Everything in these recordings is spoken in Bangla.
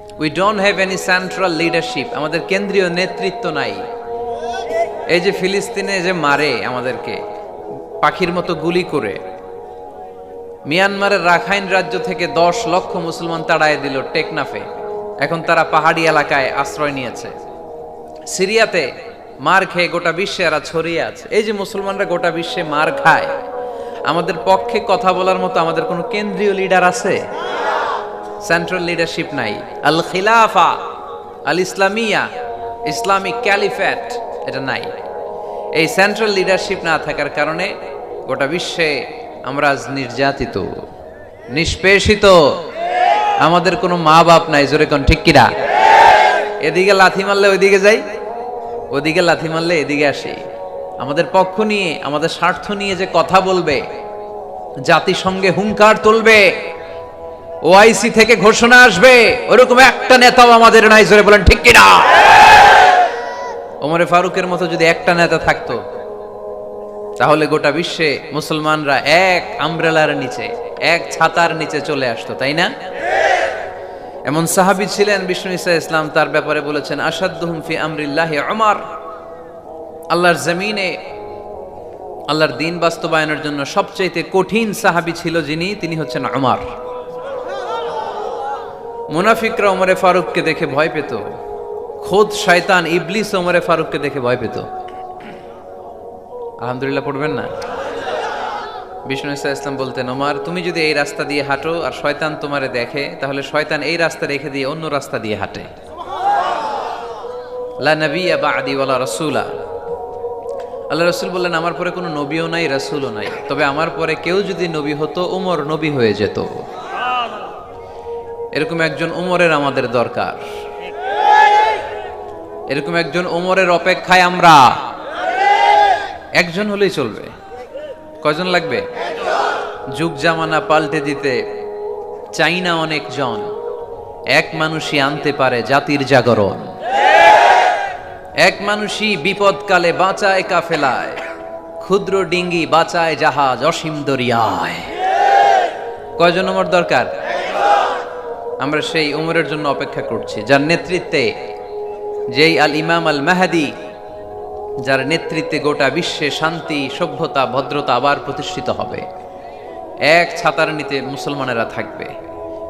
We don't have any central leadership আমাদের কেন্দ্রীয় নেতৃত্ব নাই। এই যে ফিলিস্তিনে যে মারে আমাদেরকে, পাখির মতো গুলি করে। মিয়ানমারের রাখাইন রাজ্য থেকে দশ লক্ষ মুসলমান তাড়ায় দিল টেকনাফে। এখন তারা পাহাড়ি এলাকায় আশ্রয় নিয়েছে। সিরিয়াতে মার খেয়ে গোটা বিশ্বে এরা ছড়িয়ে আছে। এই যে মুসলমানরা গোটা বিশ্বে মার খায়, আমাদের পক্ষে কথা বলার মতো আমাদের কোনো কেন্দ্রীয় লিডার আছে? সেন্ট্রাল লিডারশিপ নাই। আল খিলাফা, আল ইসলামিয়া, ইসলামিক ক্যালিফ্যাট এটা নাই। এই সেন্ট্রাল লিডারশিপ না থাকার কারণে গোটা বিশ্বে আমরা আজ নির্যাতিত, নিষ্পেষিত। আমাদের কোনো মা বাপ নাই, জোরে কোন ঠিক কিনা? এদিকে লাথি মারলে ওইদিকে যাই, ওদিকে লাথি মারলে এদিকে আসি। আমাদের পক্ষ নিয়ে, আমাদের স্বার্থ নিয়ে যে কথা বলবে, জাতিসংঘে হুঙ্কার তুলবে ওআইসি থেকে ঘোষণা আসবে। ওরকম একটা নেতাও আমাদের নাই, জোরে বলেন, ঠিক কিনা? ওমরে ফারুকের মতো যদি একটা নেতা থাকতো, তাহলে গোটা বিশ্বে মুসলমানরা এক আমব্রেলার নিচে, এক ছাতার নিচে চলে আসতো, তাই না? এমন সাহাবী ছিলেন বিষ্ণু ইসা ইসলাম, তার ব্যাপারে বলেছেন আসাদুহুম ফি আমরিল্লাহ আমার আল্লাহর জমিনে, আল্লাহর দিন বাস্তবায়নের জন্য সবচাইতে কঠিন সাহাবী ছিল যিনি, তিনি হচ্ছেন আমার মুনাফিকরা ওমরে ফারুককে দেখে ভয় পেত। খোদ শয়তান ইবলিস ওমরে ফারুককে দেখে ভয় পেত। আলহামদুলিল্লাহ, পড়বেন না? বিষ্ণু ইসা ইসলাম বলতেন, ওমার, তুমি যদি এই রাস্তা দিয়ে হাঁটো আর শয়তান তোমারে দেখে, তাহলে শয়তান এই রাস্তা রেখে দিয়ে অন্য রাস্তা দিয়ে হাঁটে। লা নবিয়া বাদি ওয়ালা রাসূলা। আল্লাহ রসুল বললেন, আমার পরে কোনো নবীও নাই, রাসূলও নাই। তবে আমার পরে কেউ যদি নবী হতো, ওমর নবী হয়ে যেত। এরকম একজন উমরের আমাদের দরকার। এরকম একজন উমরের অপেক্ষায় আমরা। একজন হলেই চলবে। কয়জন লাগবে? যুগ জামানা পাল্টে দিতে চাই না অনেক জন এক মানুষই আনতে পারে জাতির জাগরণ। এক মানুষই বিপদকালে বাঁচায় কাফেলায়। ক্ষুদ্র ডিঙ্গি বাঁচায় জাহাজ অসীম দরিয়ায়। কয়জন ওমর দরকার? আমরা সেই উমরের জন্য অপেক্ষা করছি, যার নেতৃত্বে যেই আল ইমাম আল মাহাদি, যার নেতৃত্বে গোটা বিশ্বে শান্তি, সভ্যতা, ভদ্রতা আবার প্রতিষ্ঠিত হবে। এক ছাতার নিতে মুসলমানেরা থাকবে।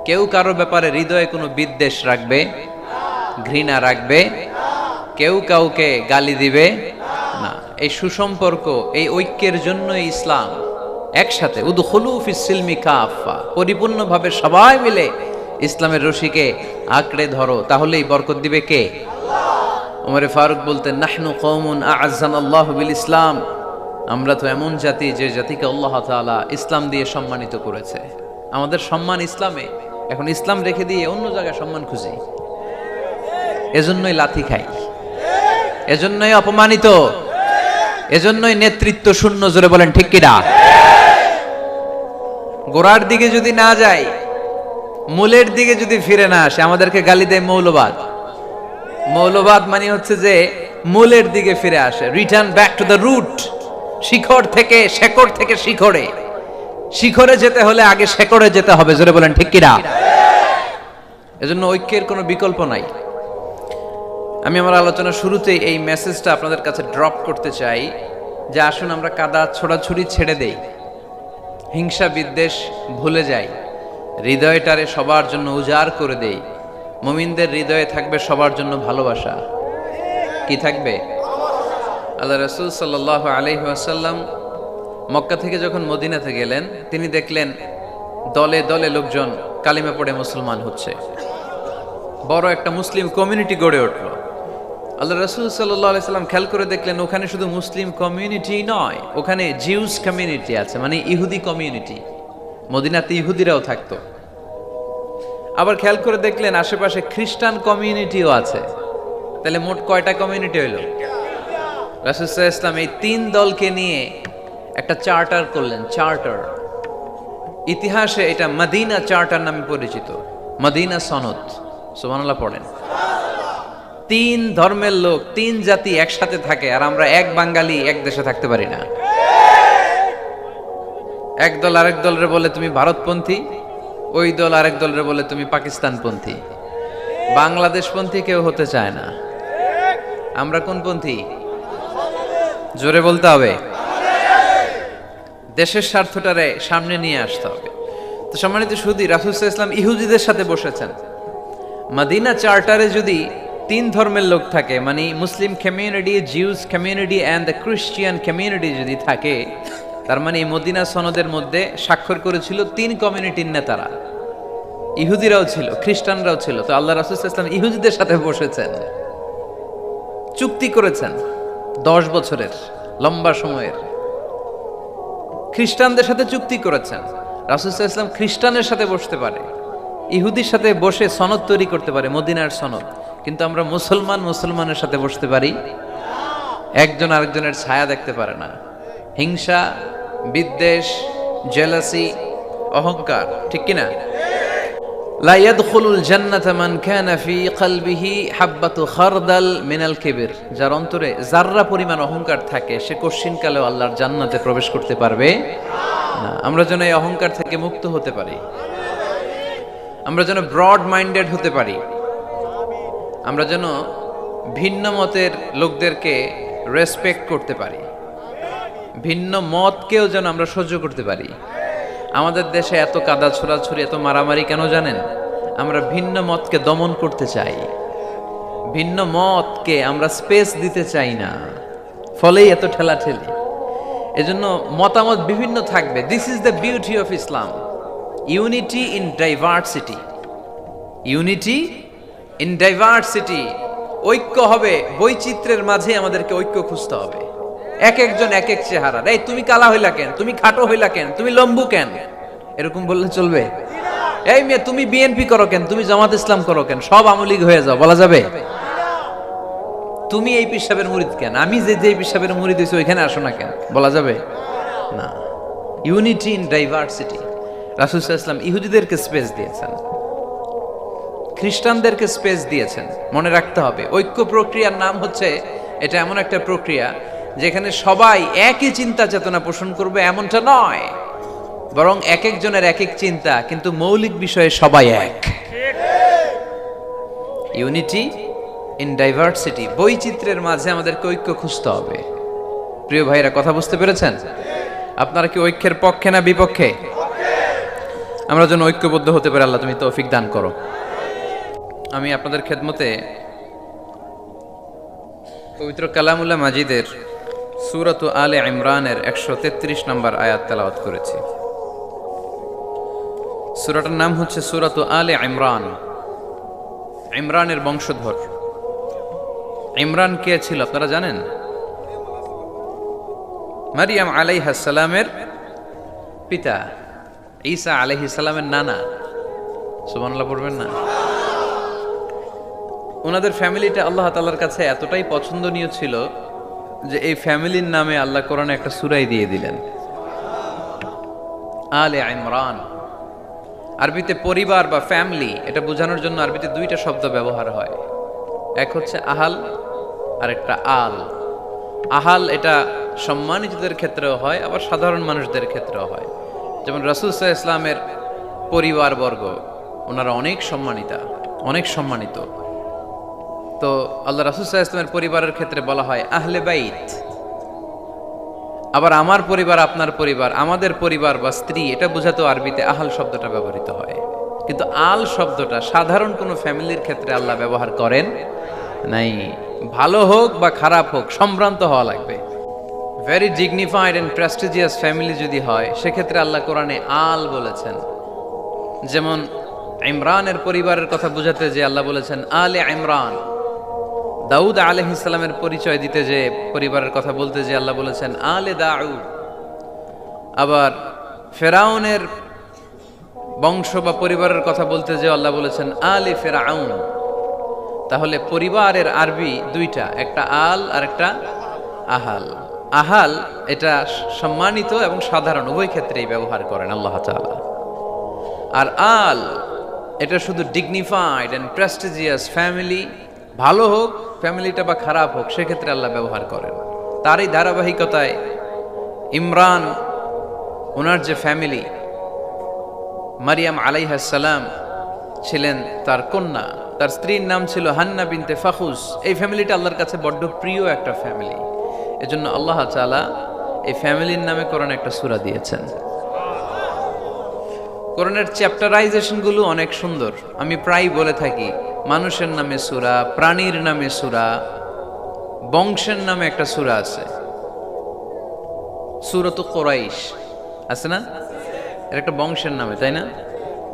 কেউ কারও ব্যাপারে হৃদয়ে কোনো বিদ্বেষ রাখবে, ঘৃণা রাখবে, কেউ কাউকে গালি দিবে না। এই সুসম্পর্ক, এই ঐক্যের জন্য ইসলাম একসাথে উদ হলুফ ইসিলমি কাফা পরিপূর্ণভাবে সবাই মিলে ইসলামের রশিকে আঁকড়ে ধরো, তাহলেই বরকত দিবে কে? উমরে ফারুক বলতেন, নাহনু কৌমুন আজান বিল ইসলাম। আমরা তো এমন জাতি যে জাতিকে আল্লাহ তাআলা ইসলাম দিয়ে সম্মানিত করেছে। আমাদের সম্মান ইসলামে। এখন ইসলাম রেখে দিয়ে অন্য জায়গায় সম্মান খুঁজি। এজন্যই লাথি খাই। এজন্যই অপমানিত। এজন্যই নেতৃত্ব শূন্য জোরে বলেন, ঠিক কিনা? গোড়ার দিকে যদি না যাই মূলের দিকে যদি ফিরে না আসে, আমাদেরকে গালি দেয় মৌলবাদ। মৌলবাদ মানে হচ্ছে যে মূলের দিকে ফিরে আসে। Return back to the root শিখর থেকে শেকড় থেকে শিখরে। শিখরে যেতে হলে আগে শেকড়ে যেতে হবে, জোরে বলেন, ঠিক কিনা? এজন্য ঐক্যের কোনো বিকল্প নাই। আমি আমার আলোচনা শুরুতেই এই মেসেজটা আপনাদের কাছে ড্রপ করতে চাই যে আসুন আমরা কাদা ছোড়াছুড়ি ছেড়ে দেই। হিংসা বিদ্বেষ ভুলে যাই। হৃদয়টারে সবার জন্য উজাড় করে দেই। মুমিনদের হৃদয়ে থাকবে সবার জন্য ভালোবাসা। কি থাকবে? আল্লাহ রসুল সাল্লাহ আলহিহাসাল্লাম মক্কা থেকে যখন মদিনাতে গেলেন, তিনি দেখলেন দলে দলে লোকজন কালিমা পড়ে মুসলমান হচ্ছে। বড় একটা মুসলিম কমিউনিটি গড়ে উঠল। আল্লাহ রসুল সাল্লাহ সাল্লাম খেয়াল করে দেখলেন ওখানে শুধু মুসলিম কমিউনিটি নয়, ওখানে জিউস কমিউনিটি আছে মানে ইহুদি কমিউনিটি। মদিনাতে ইহুদিরাও থাকতো। আবার খেয়াল করে দেখলেন আশেপাশে খ্রিস্টান কমিউনিটিও আছে। তাহলে মোট কয়টা কমিউনিটি হইল? রাসুসাহ ইসলাম এই তিন দলকে নিয়ে একটা চার্টার করলেন, চার্টার। ইতিহাসে এটা মদিনা চার্টার নামে পরিচিত, মদিনা সনদ। সুবহানাল্লাহ পড়েন। তিন ধর্মের লোক, তিন জাতি একসাথে থাকে, আর আমরা এক বাঙালি এক দেশে থাকতে পারি না। এক দল আরেক দলরে বলে, তুমি ভারতপন্থী? ওই দল আরেক দলের বলে তুমি পাকিস্তানপন্থী। বাংলাদেশপন্থী কেউ হতে চায় না। আমরা কোন পন্থী জোরে বলতে হবে। দেশের স্বার্থটারে সামনে নিয়ে আসতে হবে। তো সম্মানিত সুদী রাসুলসাহ ইসলাম ইহুদিদের সাথে বসেছেন। মাদিনা চার্টারে যদি তিন ধর্মের লোক থাকে মানে Muslim community Jews community and the Christian community যদি থাকে, তার মানে মদিনা সনদের মধ্যে স্বাক্ষর করেছিল তিন কমিউনিটির নেতারা। ইহুদিরাও ছিল, খ্রিস্টানরাও ছিল, তো আল্লাহ রাসুল ইসলাম ইহুদিদের সাথে বসেছেন। চুক্তি করেছেন দশ বছরের, লম্বা সময়ের। খ্রিস্টানদের সাথে চুক্তি করেছেন। রাসুল ইসলাম খ্রিস্টানের সাথে বসতে পারে। ইহুদির সাথে বসে সনদ তৈরি করতে পারে, মদিনার সনদ। কিন্তু আমরা মুসলমান মুসলমানের সাথে বসতে পারি। একজন আরেকজনের ছায়া দেখতে পারে না। হিংসা, বিদ্বেষ, জেলাসি, অহংকার, ঠিক কিনা? লা ইয়াদখুলুল জান্নাতা মান কানা ফি কলবিহি হাব্বাতু খারদাল মিনাল কিবির। যার অন্তরে জাররা পরিমাণ অহংকার থাকে, সে কশিন কালেও আল্লাহর জান্নাতে প্রবেশ করতে পারবে আমরা যেন এই অহংকার থেকে মুক্ত হতে পারি। আমরা যেন ব্রড মাইন্ডেড হতে পারি। আমরা যেন ভিন্ন মতের লোকদেরকে রেসপেক্ট করতে পারি। ভিন্ন মতকেও যেন আমরা সহ্য করতে পারি। আমাদের দেশে এত কাদা ছোড়াছুরি এত মারামারি কেন জানেন? আমরা ভিন্ন মতকে দমন করতে চাই। ভিন্ন মতকে আমরা স্পেস দিতে চাই না। ফলেই এত ঠেলা ঠেলাঠেলি। এজন্য মতামত বিভিন্ন থাকবে। This is the beauty of Islam unity in diversity unity in diversity ঐক্য হবে, বৈচিত্র্যের মাঝে আমাদেরকে ঐক্য খুঁজতে হবে। এক একজন এক এক চেহারা। এই তুমি কালা হইলা কেন? তুমি খাটো হইলা কেন? তুমি লম্বু কেন? এরকম বললে চলবে? এই মেয়ে, তুমি বিএনপি করো কেন? তুমি জামাত ইসলাম করো কেন? সব আমলিগ হয়ে যাও, বলা যাবে? তুমি এই পিসাবের মুরিদ কেন? আমি যে যে পিসাবের মুরিদ হয়েছি, ওইখানে আসো না কেন? বলা যাবে? না। ইউনিটি ইন ডাইভার্সিটি রাসুল ইসলাম ইহুদিদেরকে স্পেস দিয়েছেন। খ্রিস্টানদেরকে স্পেস দিয়েছেন। মনে রাখতে হবে। ঐক্য প্রক্রিয়ার নাম হচ্ছে, এটা এমন একটা প্রক্রিয়া যেখানে সবাই একই চিন্তা চেতনা পোষণ করবে এমনটা নয়। বরং এক একজনের এক এক চিন্তা, কিন্তু মৌলিক বিষয়ে সবাই এক। ইউনিটি ইন ডাইভার্সিটি বৈচিত্র্যের মাঝে আমাদেরকে ঐক্য খুঁজতে হবে। প্রিয় ভাইরা, কথা বুঝতে পেরেছেন? আপনারা কি ঐক্যের পক্ষে না বিপক্ষে? আমরা যেন ঐক্যবদ্ধ হতে পারি, আল্লাহ তুমি তৌফিক দান করো। আমি আপনাদের খেদমতে পবিত্র কালামুল্লাহ মাজিদের সুরত আলে ইমরানের একশো তেত্রিশ নম্বর আয়াত তেলাওয়াত করেছি। সুরাটার নাম হচ্ছে সুরত আলে ইমরান। ইমরানের বংশধর। ইমরান কে ছিল আপনারা জানেন? মারিয়াম আলাইহাসালামের পিতা, ঈসা আলাইহিসালামের নানা। সুবহানাল্লাহ পড়বেন না? ওনাদের ফ্যামিলিটা আল্লাহ তালার কাছে এতটাই পছন্দনীয় ছিল যে এই ফ্যামিলির নামে আল্লাহ কোরআনে একটা সুরাই দিয়ে দিলেন। আলে ইমরান। আরবিতে পরিবার বা ফ্যামিলি, এটা বোঝানোর জন্য আরবিতে দুইটা শব্দ ব্যবহার হয়। এক হচ্ছে আহাল আর একটা আল। আহাল এটা সম্মানিতদের ক্ষেত্রেও হয়, আবার সাধারণ মানুষদের ক্ষেত্রেও হয়। যেমন রাসুল সাহ ইসলামের পরিবারবর্গ, ওনারা অনেক সম্মানিতা, অনেক সম্মানিত। তো আল্লাহ রাসুল সাহ ইসলামের পরিবারের ক্ষেত্রে বলা হয় আহলে বাইত। আবার আমার পরিবার, আপনার পরিবার, আমাদের পরিবার বা স্ত্রী, এটা বোঝাতো আরবিতে আহাল শব্দটা ব্যবহৃত হয়। কিন্তু আল শব্দটা সাধারণ কোনো ফ্যামিলির ক্ষেত্রে আল্লাহ ব্যবহার করেন নাই। ভালো হোক বা খারাপ হোক, সম্ভ্রান্ত হওয়া লাগবে। Very dignified and prestigious family যদি হয়, সেক্ষেত্রে আল্লাহ কোরআনে আল বলেছেন। যেমন ইমরানের পরিবারের কথা বোঝাতে যে আল্লাহ বলেছেন, আলে ইমরান। দাউদ আলহ ইসলামের পরিচয় দিতে যে পরিবারের কথা বলতে যে আল্লাহ বলেছেন, আলে দাউদ। আবার ফেরাউনের বংশ বা পরিবারের কথা বলতে যে আল্লাহ বলেছেন, আলে ফেরাউন। তাহলে পরিবারের আরবি দুইটা, একটা আল আর একটা আহাল। আহাল এটা সম্মানিত এবং সাধারণ, উভয় ক্ষেত্রেই ব্যবহার করেন আল্লাহ তাআলা। আর আল, এটা শুধু ডিগনিফাইড অ্যান্ড প্রেস্টিজিয়াস ফ্যামিলি ভালো হোক, ফ্যামিলিটা বা খারাপ হোক, সেক্ষেত্রে আল্লাহ ব্যবহার করেন। তারই ধারাবাহিকতায় ইমরান, ওনার যে ফ্যামিলি, মারিয়াম আলাইহাসালাম ছিলেন তার কন্যা। তার স্ত্রীর নাম ছিল হান্না বিনতে ফাখুস। এই ফ্যামিলিটা আল্লাহর কাছে বড্ড প্রিয় একটা ফ্যামিলি। এজন্য আল্লাহ তাআলা এই ফ্যামিলির নামে কোরআন একটা সূরা দিয়েছেন। কোরআনের চ্যাপ্টারাইজেশনগুলো অনেক সুন্দর। আমি প্রায় বলে থাকি মানুষের নামে সূরা, প্রাণীর নামে সূরা, বংশের নামে একটা সূরা আছে। সুরত কোরাইশ, আছে না? এর একটা বংশের নামে, তাই না?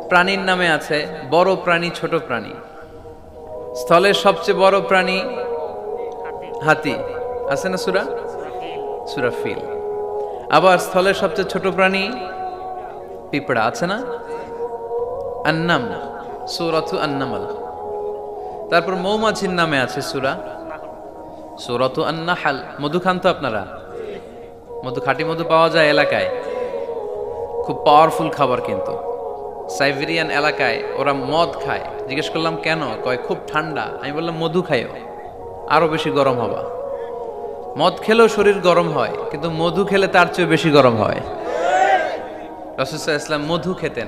প্রাণীর নামে আছে, বড় প্রাণী, ছোট প্রাণী। স্থলের সবচেয়ে বড় প্রাণী হাতি, আছে না সুরা? সুরা ফিল। আবার স্থলের সবচেয়ে ছোট প্রাণী পিঁপড়া, আছে না? আন্নাম সুরাথু আন্নামাল তারপর মৌমাছির নামে আছে সুরা। সুরাতু আন্নাহাল। মধু খান তো আপনারা? মধু, খাঁটি মধু পাওয়া যায় এলাকায়। খুব পাওয়ারফুল খাবার কিন্তু। সাইবেরিয়ান এলাকায় ওরা মদ খায়। জিজ্ঞেস করলাম, কেন? কয়, খুব ঠান্ডা। আমি বললাম, মধু খাইও। আরও বেশি গরম হবা। মদ খেলেও শরীর গরম হয়, কিন্তু মধু খেলে তার চেয়ে বেশি গরম হয়। রাসুসাহ ইসলাম মধু খেতেন।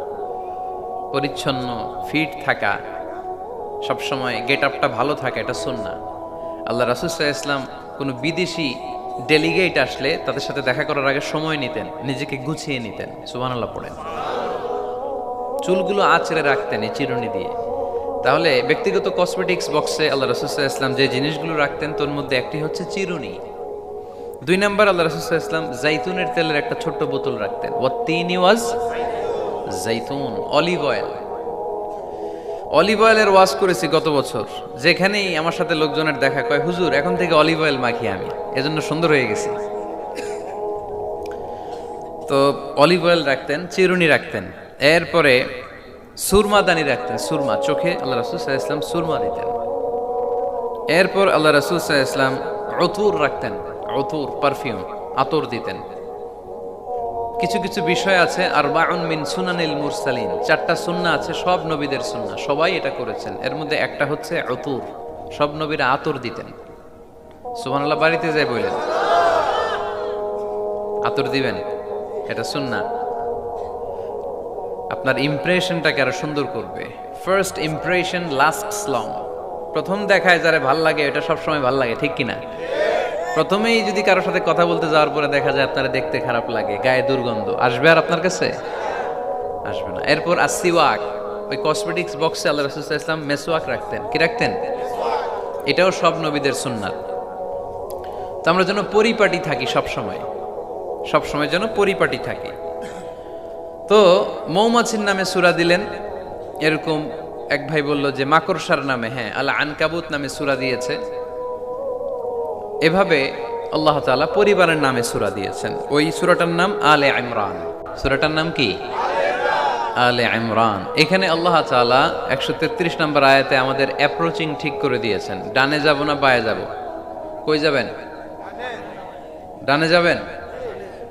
পরিচ্ছন্ন ফিট থাকা, সবসময় গেট আপটা ভালো থাকা, এটা সুন্না আল্লাহ রাসুল সাহা ইসলাম কোনো বিদেশি ডেলিগেট আসলে তাদের সাথে দেখা করার আগে সময় নিতেন, নিজেকে গুছিয়ে নিতেন। সুবান আল্লাহ পড়েন। চুলগুলো আঁচড়ে রাখতেন এই চিরুনি দিয়ে। তাহলে ব্যক্তিগত কসমেটিক্স বক্সে আল্লাহ রসুল্লাহ ইসলাম যে জিনিসগুলো রাখতেন, তোর মধ্যে একটি হচ্ছে চিরুনি। দুই নম্বর, আল্লাহ রসুল্লাহ ইসলাম জাইতুনের তেলের একটা ছোট্ট বোতল রাখতেন। ও তিন ওয়াজ জাইতুন অলিভ অয়েল অলিভ অয়েলের ওয়াশ করেছি গত বছর। যেখানেই আমার সাথে লোকজনের দেখা কয়, হুজুর, এখন থেকে অলিভ অয়েল মাখি আমি। এজন্য সুন্দর হয়ে গেছি। তো অলিভ অয়েল রাখতেন, চিরুনি রাখতেন। এরপরে সুরমা দানি রাখতেন, সুরমা, চোখে আল্লাহ রাসুল সাহা ইসলাম সুরমা দিতেন। এরপর আল্লাহ রাসুল সাহা ইসলাম অতুর রাখতেন অতুর পারফিউম আতর দিতেন। কিছু কিছু বিষয় আছে আর বাউন মিন সুনানিল মুরসালিন। চারটা সুন্না আছে, সব নবীদের সুন্না। সবাই এটা করেছেন। এর মধ্যে একটা হচ্ছে অতুর সব নবীরা আতর দিতেন। সুবহানাল্লাহ, বাড়িতে যাই বললেন আতর দিবেন? এটা সুন্না। আপনার ইমপ্রেশনটাকে আরও সুন্দর করবে। ফার্স্ট ইমপ্রেশন লাস্ট লং প্রথম দেখায় যারা ভালো লাগে এটা সবসময় ভালো লাগে, ঠিক কিনা? প্রথমেই যদি কারোর সাথে কথা বলতে যাওয়ার পরে দেখা যায় আপনারা দেখতে খারাপ লাগে, গায়ে দুর্গন্ধ। আসবে আর আপনার কাছে? আসবে না। এরপর আসিওয়াক ওই কসমেটিক্স বক্সে আল্লাহ রসুল ইসলাম মেসোয়াক রাখতেন। কি রাখতেন? এটাও সব নবীদের সুন্নাত। তো আমরা যেন পরিপাটি থাকি সব সময়। সব সময় যেন পরিপাটি থাকি। তো মৌমাছির নামে সুরা দিলেন। এরকম এক ভাই বলল যে, মাকড়সার নামে। হ্যাঁ আল্লাহ আনকাবুত নামে সুরা দিয়েছে। এভাবে আল্লাহ তাআলা পরিবারের নামে সুরা দিয়েছেন। ওই সুরাটার নাম আলে ইমরান। সুরাটার নাম কি? আলে ইমরান। এখানে আল্লাহ তাআলা একশো তেত্রিশ নম্বর আয়াতে আমাদের অ্যাপ্রোচিং ঠিক করে দিয়েছেন। ডানে যাব না বায়ে যাব? কই যাবেন? ডানে যাবেন?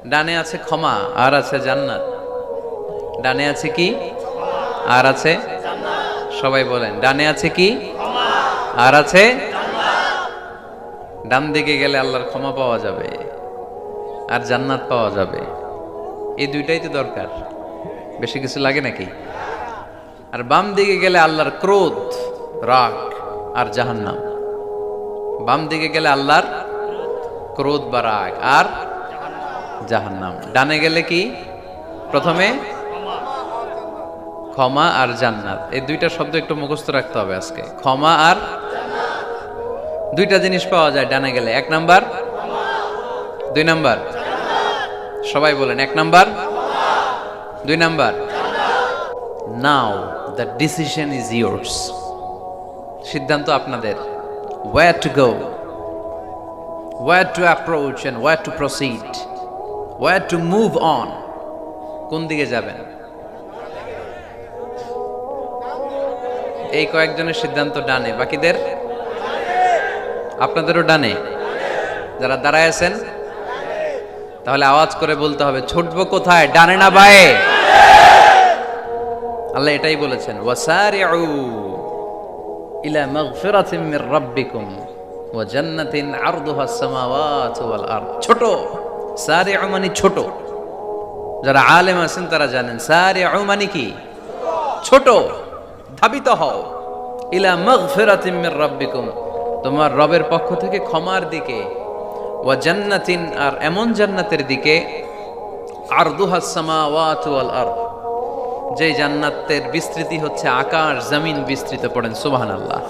ডানে আছে ক্ষমা, আর আছে জান্নাত। ডানে আছে কি? আর আছে? সবাই বলেন, ডানে আছে কি? আর আছে? ডান দিকে গেলে আল্লাহর ক্ষমা পাওয়া যাবে আর জান্নাত পাওয়া যাবে। এই দুইটাই তো দরকার। বেশি কিছু লাগে নাকি? আর বাম দিকে গেলে আল্লাহর ক্রোধ, রাগ আর জাহান্নাম। বাম দিকে গেলে আল্লাহর ক্রোধ বা রাগ আর জাহান্নাম। ডানে গেলে কি? প্রথমে ক্ষমা আর জান্নাত। এই দুইটা শব্দ একটু মুখস্থ রাখতে হবে আজকে। ক্ষমা আর দুইটা জিনিস পাওয়া যায় ডানে গেলে। এক নাম্বার? দুই নাম্বার? সবাই বলেন, এক নাম্বার? দুই number? Now the decision is yours সিদ্ধান্ত আপনাদের। Where to go where to approach and where to proceed where to move on কোন দিকে যাবেন? এই কয়েকজনের সিদ্ধান্ত ডানে। বাকিদের? আপনাদেরও ডানে। যারা দাঁড়ায় আছেন, তাহলে আওয়াজ করে বলতে হবে, ছুটবো কোথায়? ডানে না বায়ে? আল্লাহ এটাই বলেছেন, ওয়াসারিউ ইলা মাগফিরাতিন মির রাব্বিকুম ওয়া জান্নাতিন আরদুহা সামাওয়াতু ওয়াল আরদ। ছোট। সারিউ মানে ছোট। যারা আলেম আছেন, তারা জানেন, সারিউ মানে কি? ছোট। ধাবিত হও। ইলা মাগফিরাতিন মির রাব্বিকুম তোমার রবের পক্ষ থেকে ক্ষমার দিকে ওয়া জান্নাতিন, আর এমন জান্নাতের দিকে, আরদুহা সামাওয়াতু ওয়াল আরদ। যে জান্নাতের বিস্তৃতি হচ্ছে আকাশ, জমিন বিস্তৃত পড়েন সুবাহান আল্লাহ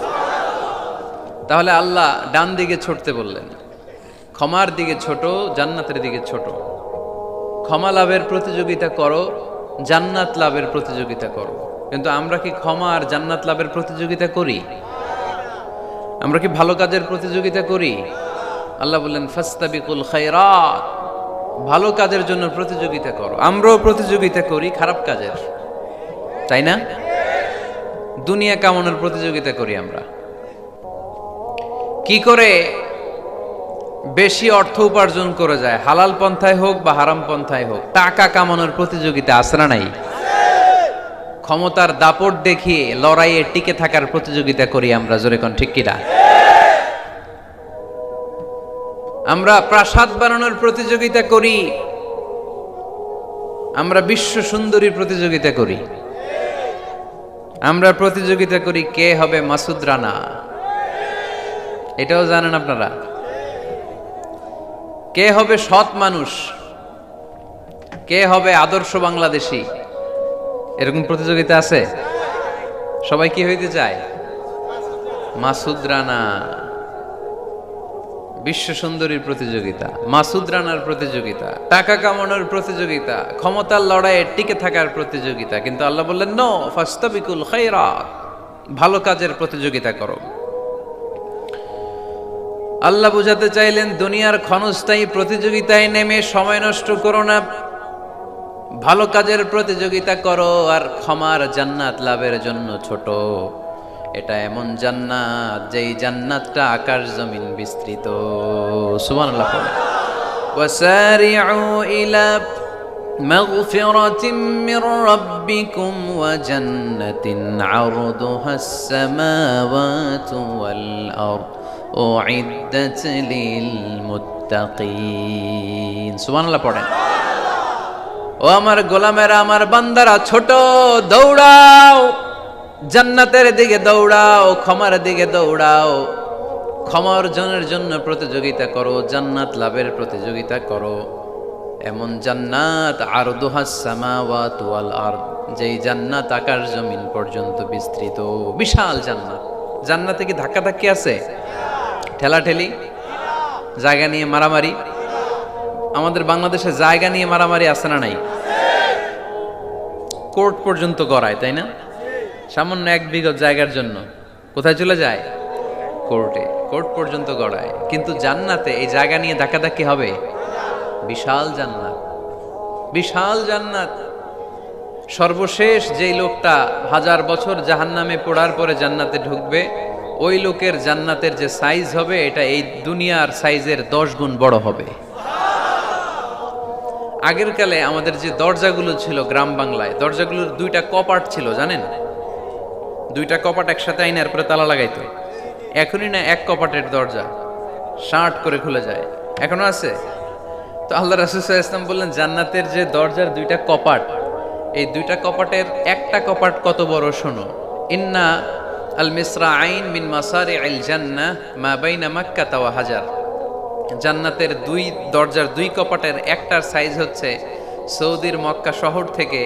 তাহলে আল্লাহ ডান দিকে ছুটতে বললেন, ক্ষমার দিকে ছোট, জান্নাতের দিকে ছোট। ক্ষমা লাভের প্রতিযোগিতা করো, জান্নাত লাভের প্রতিযোগিতা করো। কিন্তু আমরা কি ক্ষমা আর জান্নাত লাভের প্রতিযোগিতা করি? আমরা কি ভালো কাজের প্রতিযোগিতা করি? আল্লাহ বললেন, ফাস্তাবিকুল খায়রাত। ভালো কাজের জন্য প্রতিযোগিতা করো। আমরাও প্রতিযোগিতা করি, খারাপ কাজের। তাই না? দুনিয়া কামানোর প্রতিযোগিতা করি আমরা। কি করে? বেশি অর্থ উপার্জন করে যায়, হালাল পন্থায় হোক বা হারাম পন্থায় হোক, টাকা কামানোর প্রতিযোগিতা আসরা নাই? ক্ষমতার দাপট দেখিয়ে লড়াইয়ে টিকে থাকার প্রতিযোগিতা করি আমরা, জোরে কোন ঠিক কিনা? আমরা প্রাসাদ বানানোর প্রতিযোগিতা করি, আমরা বিশ্ব সুন্দরী প্রতিযোগিতা করি। আমরা প্রতিযোগিতা করি কে হবে মাসুদ রানা। এটাও জানেন আপনারা। কে হবে সৎ মানুষ? কে হবে আদর্শ বাংলাদেশী? এরকম প্রতিযোগিতা আছে? সবাই কি হইতে চায়? মাসুদ রানা। বিশ্ব সুন্দরীর প্রতিযোগিতা, মাসুদ রানার প্রতিযোগিতা, টাকা কামানোর প্রতিযোগিতা, ক্ষমতার লড়াইয়ে টিকে থাকার প্রতিযোগিতা, কিন্তু আল্লাহ বললেন, নো খায়রাত, ভালো কাজের প্রতিযোগিতা করো। আল্লাহ বুঝাতে চাইলেন, দুনিয়ার ক্ষণস্থায়ী প্রতিযোগিতায় নেমে সময় নষ্ট করো না। ভালো কাজের প্রতিযোগিতা করো আর ক্ষমার জান্নাত লাভের জন্য ছোট এটা এমন জান্নাত যেই জান্নাতটা আকাশ জমিন বিস্তৃত সুবহানাল্লাহ পড়ে وسارعوا إلى مغفرة من ربكم وجنة عرضها السماوات والأرض أعدت للمتقين سبحان الله পড়েন ও আমার গোলামেরা, আমার বান্দারা, ছোট, দৌড়াও। জান্নাতের দিকে দৌড়াও, ক্ষমার দিকে দৌড়াও। ক্ষমা অর্জনের জন্য প্রতিযোগিতা করো, জান্নাত লাভের প্রতিযোগিতা করো। এমন জান্নাত আর দুহাসামাওয়াত ওয়াল আর যেই জান্নাত আকাশ জমিন পর্যন্ত বিস্তৃত। বিশাল জান্নাত। জান্নাতে কি ধাক্কা ধাক্কি আছে? ঠেলাঠেলি? জায়গা নিয়ে মারামারি? আমাদের বাংলাদেশে জায়গা নিয়ে মারামারি আছে না নাই? কোর্ট পর্যন্ত গড়ায়, তাই না? সামান্য এক বিঘত জায়গার জন্য। কোথায় চলে যায়? কোর্টে। কোর্ট পর্যন্ত গড়ায়। কিন্তু জান্নাতে এই জায়গা নিয়ে ধাক্কাধাক্কি হবে? বিশাল জান্নাত। বিশাল জান্নাত। সর্বশেষ যেই লোকটা হাজার বছর জাহান্নামে পড়ার পরে জান্নাতে ঢুকবে, ওই লোকের জান্নাতের যে সাইজ হবে, এটা এই দুনিয়ার সাইজের দশ গুণ বড় হবে। আগের কালে আমাদের যে দরজাগুলো ছিল গ্রাম বাংলায়, দরজাগুলোর দুইটা কপাট ছিল, জানেন? দুইটা কপাট একসাথে আইনার পরে তালা লাগাইতো। এখনই না এক কপাটের দরজা শার্ট করে খুলে যায়। এখনও আছে? তো আল্লাহ রাসুল ইসলাম বললেন, জান্নাতের যে দরজার দুইটা কপাট, এই দুইটা কপাটের একটা কপাট কত বড় শোনো। ইন্না আল মিসরা আইন মিন মাসারি আইল জান্না মা বাইনা মাক্কা তাওয়া হাজার। জান্নাতের দুই দরজার দুই কপাটের একটার সাইজ হচ্ছে সৌদির মক্কা শহর থেকে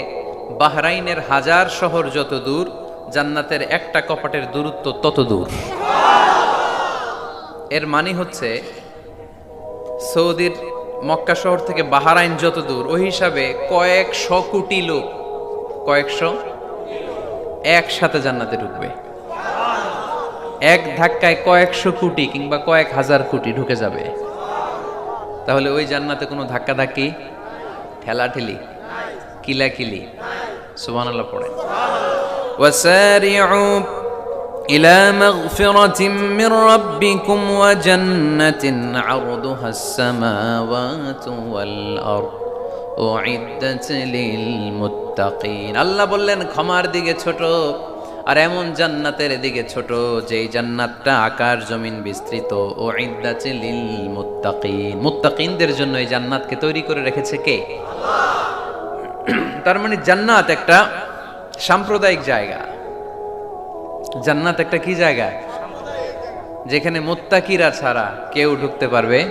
বাহরাইনের হাজার শহর যত দূর, জান্নাতের একটা কপাটের দূরত্ব তত দূর। এর মানে হচ্ছে সৌদির মক্কা শহর থেকে বাহারাইন যত দূর, ওই হিসাবে কয়েকশো কোটি লোক, কয়েকশো একসাথে জান্নাতে ঢুকবে। এক ধাক্কায় কয়েকশো কোটি কিংবা কয়েক হাজার কোটি ঢুকে যাবে। তাহলে ওই জান্নাতে কোনো ধাক্কা ধাক্কি ঠেলাঠেলি কিলাকিলি সুবহানাল্লাহ পড়ে ওয়াসারিউ إلى مغفرة من ربكم وجنة عرضها السماوات والأرض أعدت للمتقين আল্লাহ বললেন ক্ষমার দিকে ছোট আর এমন জান্নাতের দিকে ছোট, যেই জান্নাতটা আকার জমিন বিস্তৃত। ও ইদ্দাচে লিল মুত্তাকিন মুত্তাকিনদের জন্য এই জান্নাতকে তৈরি করে রেখেছে কে? তার মানে জান্নাত একটা সাম্প্রদায়িক জায়গা। জান্নাত একটা কি জায়গা? যেখানে মোত্তাকিরা ছাড়া কেউ ঢুকতে পারবে?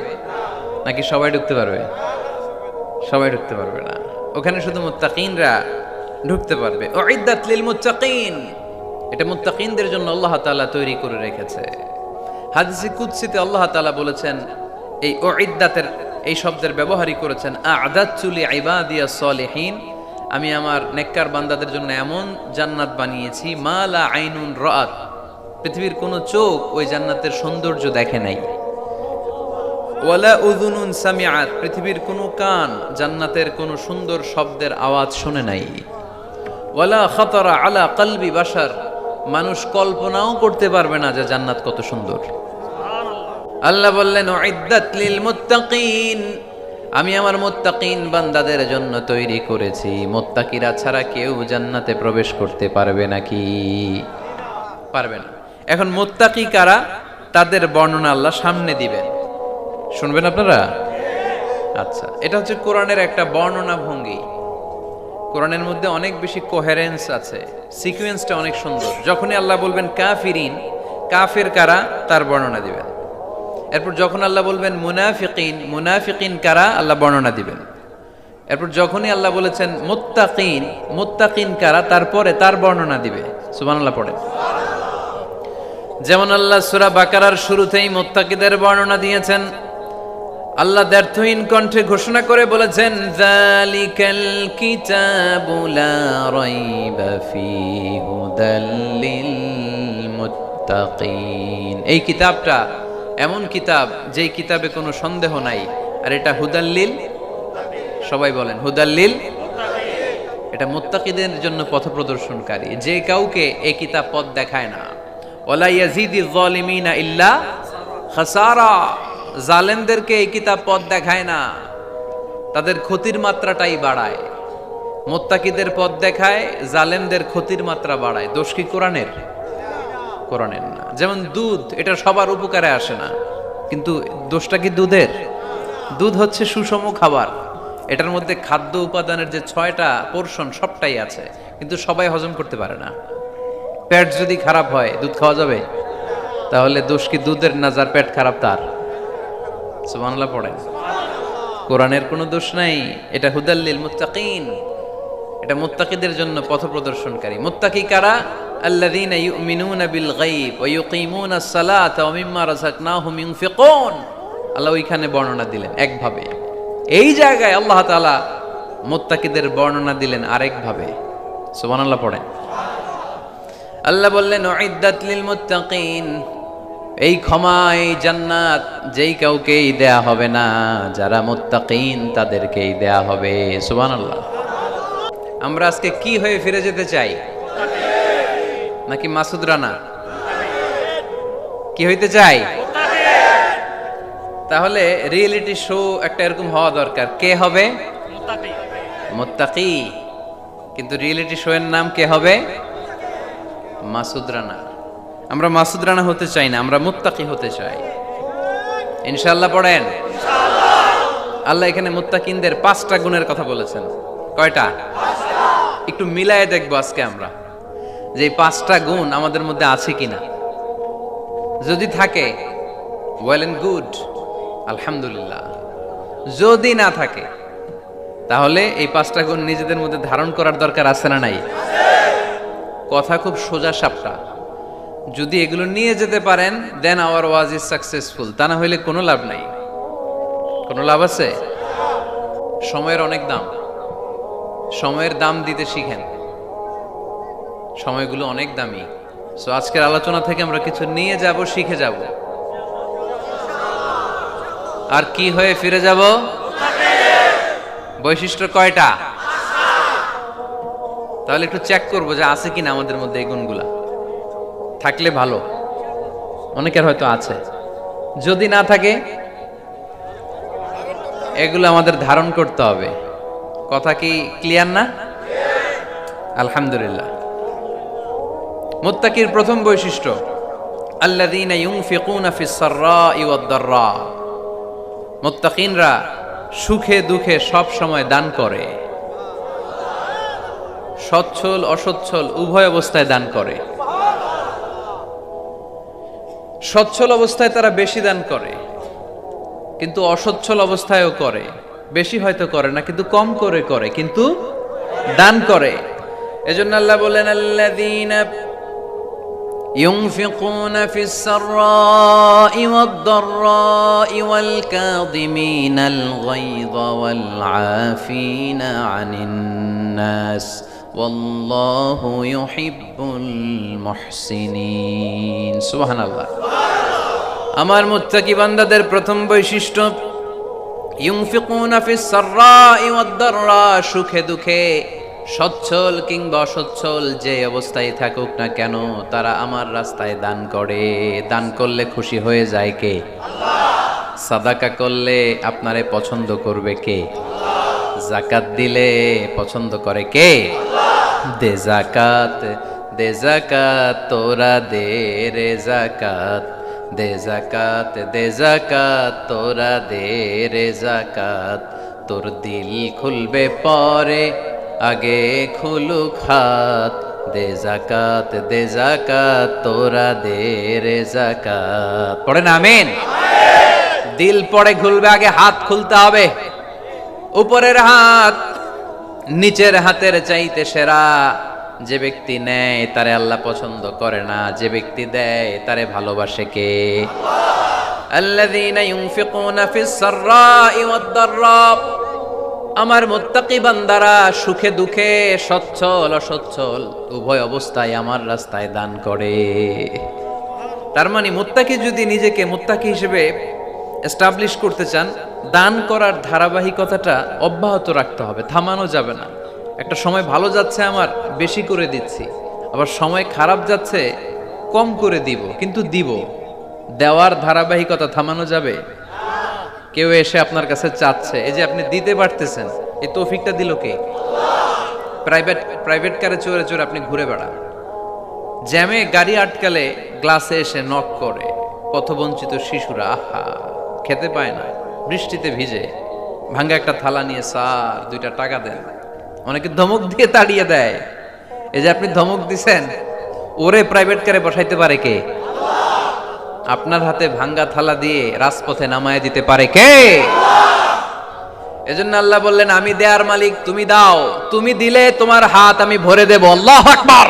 নাকি সবাই ঢুকতে পারবে? সবাই ঢুকতে পারবে না। ওখানে শুধু মুত্তাকিনরা ঢুকতে পারবে। ও ইদ্দাত লিল মুত্তাকিন এটা মুত্তাকিনদের জন্য আল্লাহ তাআলা তৈরি করে রেখেছে। হাদিসে কুদসিতে আল্লাহ তাআলা বলেছেন, এই ও ইদ্দাতের এই শব্দের ব্যবহারই করেছেন আদাতুলি ইবাদিয়া সলিহিন, আমি আমার নেককার বান্দাদের জন্য এমন জান্নাত বানিয়েছি মালা আইনুন রাত পৃথিবীর কোনো চোখ ওই জান্নাতের সৌন্দর্য দেখে নাই। ওয়ালা উযুনুন সামিআত, পৃথিবীর কোনো কান জান্নাতের কোনো সুন্দর শব্দের আওয়াজ শুনে নাই। ওয়ালা খাতারা আলা কলবি বাশার মানুষ কল্পনাও করতে পারবে না যে জান্নাত কত সুন্দর। আল্লাহ বললেন আমি আমার মুত্তাকিন বান্দাদের জন্য তৈরি করেছি। মোত্তাকিরা ছাড়া কেউ জান্নাতে প্রবেশ করতে পারবে নাকি? পারবে না। এখন মোত্তাকি কারা? তাদের বর্ণনা আল্লাহ সামনে দিবেন। শুনবেন আপনারা? আচ্ছা এটা হচ্ছে কোরআনের একটা বর্ণনা ভঙ্গি কোরআনের মধ্যে অনেক বেশি কোহেরেন্স আছে। সিকুয়েন্সটা অনেক সুন্দর। যখনই আল্লাহ বলবেন কাফিরিন, কাফের কারা? তার বর্ণনা দিবেন। এরপর যখন আল্লাহ বলবেন মুনাফিকিন মুনাফিকিন কারা? আল্লাহ বর্ণনা দিবেন। এরপর যখনই আল্লাহ বলেছেন মুত্তাকিন মুত্তাকিন কারা? তারপরে তার বর্ণনা দিবে। সুবহানাল্লাহ পড়ে যেমন আল্লাহ সূরা বাকারার শুরুতেই মোত্তাকিদের বর্ণনা দিয়েছেন আল্লাহ দ্ব্যর্থহীন কণ্ঠে ঘোষণা করে বলেছেন জালিকাল কিতাবু লা রাইবা ফীহি হুদাল মুত্তাকিন। এই কিতাবটা এমন কিতাব যেই কিতাবে কোনো সন্দেহ নাই। আর এটা হুদাল্লিল সবাই বলেন হুদাল্লিল এটা মুত্তাকিদের জন্য পথ প্রদর্শনকারী। যে কাউকে এই কিতাব পথ দেখায় না। ওলা ইয়াজিদি যালিমিনা ইল্লা খাসারা। জালেমদেরকে এই কিতাব পথ দেখায় না। তাদের ক্ষতির মাত্রাটাই বাড়ায়। মোত্তাকিদের পথ দেখায়, জালেমদের ক্ষতির মাত্রা বাড়ায়। দোষ কি কোরআনের? কোরআনের না। যেমন দুধ, এটা সবার উপকারে আসে না। কিন্তু দোষটা কি দুধের? দুধ হচ্ছে সুষম খাবার। এটার মধ্যে খাদ্য উপাদানের যে ছয়টা পোর্শন সবটাই আছে। কিন্তু সবাই হজম করতে পারে না। পেট যদি খারাপ হয়, দুধ খাওয়া যাবে? তাহলে দোষ কি দুধের না যার পেট খারাপ তার? সুবহানাল্লাহ পড়েন কোরআনের কোনো দোষ নাই। এটা হুদাল্লিল মুত্তাকিন। এটা মুত্তাকিদের জন্য পথ প্রদর্শনকারী। মুত্তাকি কারা? আল্লাযীনা ইউমিনুনা বিল গায়ব ওয়া ইউকিমুনা আস-সালাতা ওয়া মিম্মা রাযাকনাহুম ইউনফিকুন। আল্লাহ ওইখানে বর্ণনা দিলেন একভাবে। এই জায়গায় আল্লাহ তাআলা মুত্তাকিদের বর্ণনা দিলেন আরেকভাবে। সুবহানাল্লাহ পড়েন আল্লাহ বললেন, উইদ্দাত লিল মুত্তাকিন। এই ক্ষমা এই জান্নাত, যেই কাউকেই দেয়া হবে না, যারা মুত্তাকিন তাদেরকেই দেয়া হবে, সুবহানাল্লাহ। আমরা আজকে কি হয়ে ফিরে যেতে চাই? নাকি মাসুদ রানা? কি হইতে চাই? তাহলে রিয়েলিটি শো একটা এরকম হওয়া দরকার। কে হবে? মুত্তাকি। কিন্তু রিয়েলিটি শো এর নাম কে হবে? মাসুদ রানা। আমরা মাসুদ রানা হতে চাই না, আমরা মুত্তাকি হতে চাই। ইনশাআল্লাহ পড়েন। আল্লাহ এখানে মুত্তাকিনদের পাঁচটা গুণের কথা বলেছেন। কয়টা? একটু মিলায়ে দেখব আজকে আমরা যে পাঁচটা গুণ আমাদের মধ্যে আছে কিনা। যদি থাকে ওয়েল এন্ড গুড আলহামদুলিল্লাহ। যদি না থাকে, তাহলে এই পাঁচটা গুণ নিজেদের মধ্যে ধারণ করার দরকার আছে না নাই? কথা খুব সোজা সাপটা। যদি এগুলো নিয়ে যেতে পারেন দেন আওয়ার ওয়াজ ইজ সাকসেসফুল তা না হইলে কোনো লাভ নাই। কোনো লাভ আছে? সময়ের অনেক দাম। সময়ের দাম দিতে শিখেন। সময়গুলো অনেক দামি। সো আজকের আলোচনা থেকে আমরা কিছু নিয়ে যাব, শিখে যাব। আর কি হয়ে ফিরে যাব? বৈশিষ্ট্য কয়টা? তাহলে একটু চেক করব যে আছে কিনা আমাদের মধ্যে এই গুণগুলা। থাকলে ভালো। অনেকের হয়তো আছে। যদি না থাকে, এগুলো আমাদের ধারণ করতে হবে। কথা কি ক্লিয়ার না? আলহামদুলিল্লাহ। মুত্তাকির প্রথম বৈশিষ্ট্য, আল্লাযীনা ইউনফিকুনা ফিস সাররাই ওয়াদ দাররা মুত্তাকিনরা সুখে দুঃখে সব সময় দান করে। সচ্ছল, অসচ্ছল উভয় অবস্থায় দান করে। সচ্ছল অবস্থায় তারা বেশি দান করে কিন্তু অসচ্ছল অবস্থায়ও করে বেশি হয়তো করে না কিন্তু কম করে করে কিন্তু দান করে এজন্য আল্লাহ বলেন আল্লাযীনা ينفقون في السراء والضراء والكاظمين الغيظ والعافين عن الناس والله يحب المحسنين سبحان الله আমার মুত্তাকি বান্দাদের প্রথম বৈশিষ্ট্য ইউনফিকুনা ফিস সাররাই ওয়াদ দাররা সুখে দুঃখে সচ্ছল কিংবা অসচ্ছল যে অবস্থায় থাকুক না কেন তারা আমার রাস্তায় দান করে দান করলে খুশি হয়ে যায় কে সাদাকা করলে আপনারে পছন্দ করবে কে জাকাত দিলে পছন্দ করে কে দে জাকাত দে জাকাত তোরা দে রে জাকাত দে জাকাত দে জাকাত তোরা দে রে জাকাত তোর দিল খুলবে পরে, আগে খুলুক হাত। দে জাকাত দে জাকাত তোরা দে রে জাকাত পড়েন আমিন? দিল পরে খুলবে আগে, হাত খুলতে হবে। উপরের হাত নিচের হাতের চাইতে সেরা। যে ব্যক্তি নেয়, তারে আল্লাহ পছন্দ করে না। যে ব্যক্তি দেয়, তারে ভালোবাসে কে? আমার মুত্তাকি বান্দারা সুখে দুঃখে সচ্ছল অসচ্ছল উভয় অবস্থায় আমার রাস্তায় দান করে। তার মানে মুত্তাকি যদি নিজেকে মুত্তাকি হিসেবে এস্টাবলিশ করতে চান, দান করার ধারাবাহিকতাটা অব্যাহত রাখতে হবে, থামানো যাবে না। একটা সময় ভালো যাচ্ছে আমার, বেশি করে দিচ্ছি। আবার সময় খারাপ যাচ্ছে, কম করে দিব, কিন্তু দিব। দেওয়ার ধারাবাহিকতা থামানো যাবে? কেউ এসে আপনার কাছে চাচ্ছে, এই যে আপনি দিতে পারতেছেন, এই তৌফিকটা দিল কে? প্রাইভেট প্রাইভেট কারে চড়ে চড়ে আপনি ঘুরে বেড়ান। জ্যামে গাড়ি আটকালে গ্লাসে এসে নক করে, পথবঞ্চিত শিশুরা, আহা। খেতে পায় না। বৃষ্টিতে ভিজে ভাঙ্গা একটা থালা নিয়ে, স্যার, দুইটা টাকা দেন। অনেকে ধমক দিয়ে তাড়িয়ে দেয়। এই যে আপনি ধমক দিছেন, ওরে প্রাইভেট কারে বসাইতে পারে কে? আপনার হাতে ভাঙ্গা থালা দিয়ে রাজপথে নামায় দিতে পারে কে? এজন্য আল্লাহ বললেন, আমি দেয়ার মালিক, তুমি দাও। তুমি দিলে তোমার হাত আমি ভরে দেব। আল্লাহ আকবার!